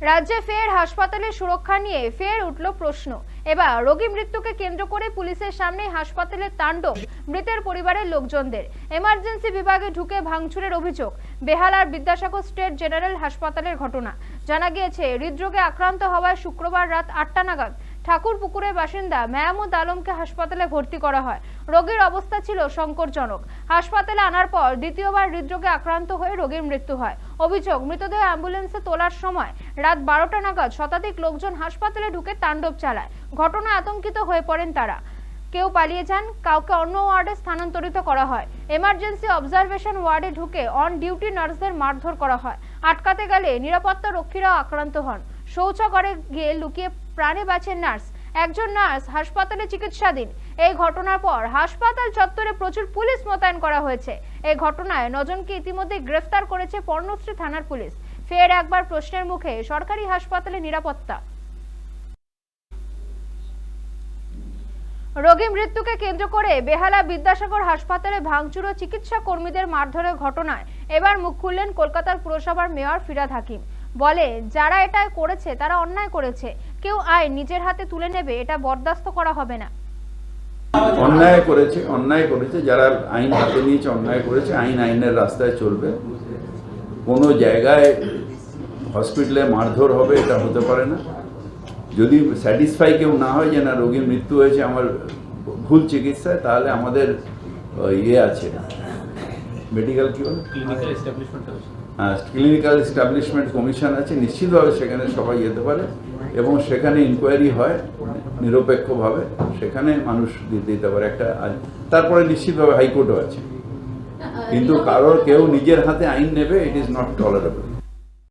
রাজ্যে ফের হাসপাতালের সুরক্ষা নিয়ে ফের উঠল প্রশ্ন। এবার রোগী মৃত্যুকে কেন্দ্র করে পুলিশের সামনে হাসপাতালের তাণ্ডব, মৃতের পরিবারের লোকজনদের। এমার্জেন্সি বিভাগে ঢুকে ভাঙচুরের অভিযোগ বেহালার বিদ্যাসাগর স্টেট জেনারেল হাসপাতালের ঘটনা। জানা গিয়েছে, হৃদরোগে আক্রান্ত হওয়ায় শুক্রবার রাত আটটা নাগাদ ঠাকুরপুকুরের বাসিন্দা মেয়ামুদ আলমকে হাসপাতালে ভর্তি করা হয়। রোগীর অবস্থা ছিল সংকটজনক। হাসপাতালে আনার পর দ্বিতীয়বার হৃদরোগে আক্রান্ত হয়ে রোগীর মৃত্যু হয়। অভিযোগ, মৃতদেহ অ্যাম্বুলেন্সে তোলার সময় রাত বারোটা নাগাদ শতাধিক লোকজন হাসপাতালে ঢুকে তাণ্ডব চালায়। ঘটনা আতঙ্কিত হয়ে পড়েন তারা। কেউ পালিয়ে যান, কাউকে অন্য ওয়ার্ডে স্থানান্তরিত করা হয়। এমার্জেন্সি অবজারভেশন ওয়ার্ডে ঢুকে অন ডিউটি নার্সদের মারধর করা হয়। আটকাতে গেলে নিরাপত্তা রক্ষীরাও আক্রান্ত হন। শৌচাগারে গিয়ে লুকিয়ে প্রাণে বাঁচেন নার্স। একজন নার্স হাসপাতালে চিকিৎসাধীন। এই ঘটনার পর হাসপাতাল চত্বরে প্রচুর পুলিশ মোতায়েন করা হয়েছে। এই ঘটনায় নজনকে ইতিমধ্যে গ্রেফতার করেছে পর্ণশ্রী থানার পুলিশ। ফের একবার প্রশ্নের মুখে, সরকারি হাসপাতালে নিরাপত্তা। রোগী মৃত্যুকে কেন্দ্র করে বেহালা বিদ্যাসাগর হাসপাতালে ভাঙচুর ও চিকিৎসা কর্মীদের মারধরের ঘটনায় এবার মুখ খুললেন কলকাতার পুরসভার মেয়র ফিরাদ হাকিম। বলে, যারা এটা করেছে, তারা অন্যায় করেছে। কেউ আয় নিজের হাতে তুলে নেবে, এটা বরদাস্ত করা হবে না। অন্যায় করেছে অন্যায় করেছে, যারা আইন হাতে নিয়েছে, অন্যায় করেছে, আইন আইনের রাস্তায় চলবে। কোনো জায়গায় হসপিটালে মারধর হবে এটা হতে পারে না। যদি স্যাটিসফাই কেউ না হয় যে না রোগীর মৃত্যু হয়েছে আমার ভুল চিকিৎসায় তাহলে আমাদের ইয়ে আছে। মেডিকেল কি বলে? ক্লিনিক্যাল এস্টাবলিশমেন্ট হ্যাঁ ক্লিনিক্যাল এস্টাবলিশমেন্ট কমিশন আছে। নিশ্চিতভাবে সেখানে সবাই যেতে পারে এবং সেখানে ইনকোয়ারি হয় নিরপেক্ষভাবে। সেখানে মানুষ দিতে পারে। একটা তারপরে নিশ্চিতভাবে হাইকোর্টও আছে। কিন্তু কারোর কেউ নিজের হাতে আইন নেবে ইট ইজ নট টলারেবল